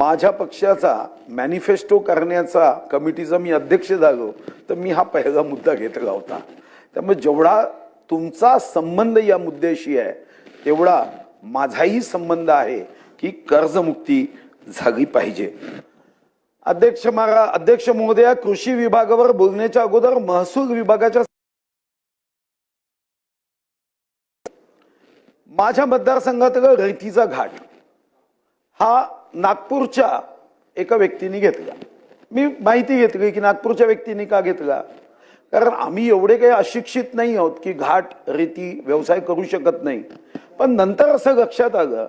माझ्या पक्षाचा मॅनिफेस्टो करण्याचा कमिटीचा मी अध्यक्ष झालो तर मी हा पहिला मुद्दा घेतला होता. त्यामुळे जेवढा तुमचा संबंध या मुद्द्याशी आहे तेवढा माझाही संबंध आहे की कर्जमुक्ती झाली पाहिजे. अध्यक्ष मारा अध्यक्ष महोदया कृषी विभागावर बोलण्याच्या अगोदर महसूल विभागाच्या माझ्या मतदारसंघात रेतीचा घाट. हा नागपूरच्या एका व्यक्तीने घेतला. मी माहिती घेतली की नागपूरच्या व्यक्तीने का घेतला? कारण आम्ही एवढे काही अशिक्षित नाही आहोत की घाट रेती व्यवसाय करू शकत नाही. पण नंतर असं लक्षात आलं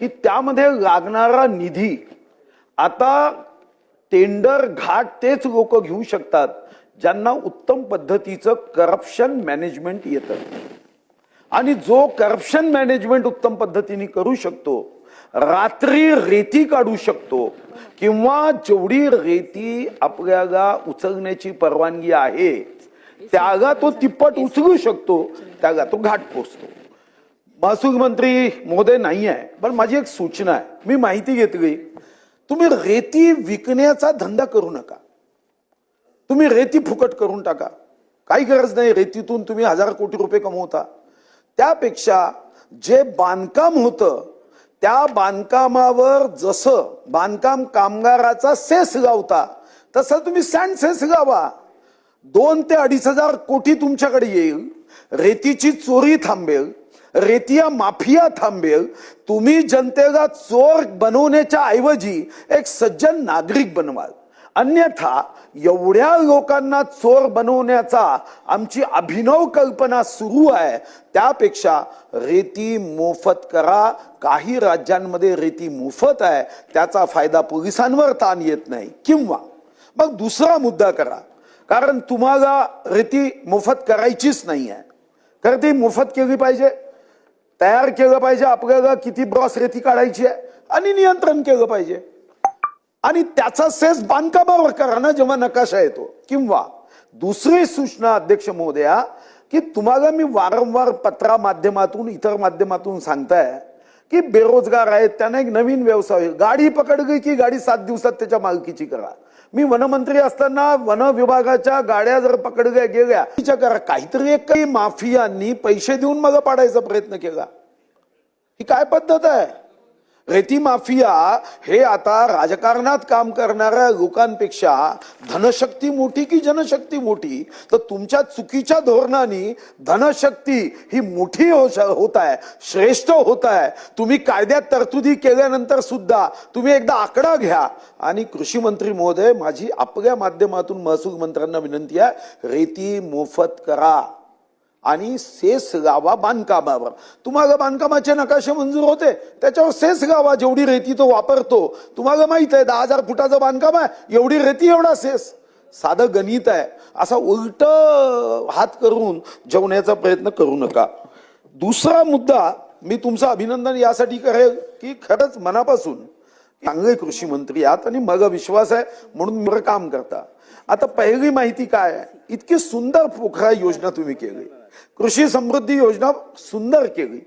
की त्यामध्ये लागणारा निधी आता टेंडर घाट तेच लोक घेऊ शकतात ज्यांना उत्तम पद्धतीचं करप्शन मॅनेजमेंट येतं. आणि जो करप्शन मॅनेजमेंट उत्तम पद्धतीने करू शकतो रात्री रेती काढू शकतो. किंवा जेवढी रेती आपल्याला उचलण्याची परवानगी आहे त्यागा तो तिप्पट उचलू शकतो त्यागा तो घाट पोचतो. महसूल मंत्री महोदय नाही आहे पण माझी एक सूचना आहे. मी माहिती घेतली. तुम्ही रेती विकण्याचा धंदा करू नका. तुम्ही रेती फुकट करून टाका. काही गरज नाही रेतीतून तुम्ही हजार कोटी रुपये कमवता. त्यापेक्षा जे बांधकाम होतं त्या बांधकामावर जसं बांधकाम कामगाराचा सेस गावता तसं तुम्ही सँड सेस गावा. दोन ते अडीच हजार कोटी तुमच्याकडे येईल रेतीची चोरी थांबेल रेतिया माफिया थांबेल तुम्ही जनतेला चोर बनवण्याच्या ऐवजी एक सज्जन नागरिक बनवाल. अन्यथा एवढ्या लोकांना चोर बनवण्याचा आमची अभिनव कल्पना सुरू आहे. त्यापेक्षा रेती मोफत करा. काही राज्यांमध्ये रेती मोफत आहे. त्याचा फायदा पोलिसांवर ताण येत नाही. किंवा मग दुसरा मुद्दा करा. कारण तुम्हाला रेती मोफत करायचीच नाही आहे. खरं ती मोफत केली पाहिजे. तयार केलं पाहिजे. आपल्याला किती ब्रॉस रेती काढायची आहे. आणि नियंत्रण केलं पाहिजे. आणि त्याचा सेस बांधकामावर करा ना जेव्हा नकाशा येतो किंवा दुसरी सूचना अध्यक्ष महोदया की तुम्हाला मी वारंवार पत्रा माध्यमातून इतर माध्यमातून सांगताय की बेरोजगार आहेत त्यांना एक नवीन व्यवसाय होईल. गाडी गई की गाडी सात दिवसात त्याच्या मालकीची करा. मी वनमंत्री असताना वन विभागाच्या गाड्या जर पकडल्या गेल्या तिच्या करा. काहीतरी एक काही माफियांनी पैसे देऊन मग पाडायचा प्रयत्न केला. ही काय पद्धत आहे? रेती माफिया हे आता राजकारणात काम करणाऱ्या लोकांपेक्षा धनशक्ती मोठी की जनशक्ती मोठी? तर तुमच्या चुकीच्या धोरणाने धनशक्ती ही मोठी हो- होत आहे श्रेष्ठ होत आहे तुम्ही कायद्यात तरतुदी केल्यानंतर सुद्धा तुम्ही एकदा आकडा घ्या. आणि कृषी मंत्री महोदय माझी आपल्या माध्यमातून महसूल मंत्र्यांना विनंती आहे रेती मोफत करा. आणि सेस गावा बांधकामावर. तुम्हाला बांधकामाचे नकाशे मंजूर होते त्याच्यावर सेस गावा जेवढी रेती तो वापरतो. तुम्हाला माहीत आहे दहा हजार फुटाचं बांधकाम आहे एवढी रेती एवढा सेस. साधं गणित आहे. असा उलट हात करून जेवण्याचा प्रयत्न करू नका. दुसरा मुद्दा मी तुमचं अभिनंदन यासाठी करेल की खरंच मनापासून चांगले कृषी मंत्री आहात आणि मग विश्वास आहे म्हणून बरं काम करता. आता पहिली माहिती काय आहे? इतकी सुंदर पोखरा योजना तुम्ही केली. कृषी समृद्धी योजना सुंदर केली.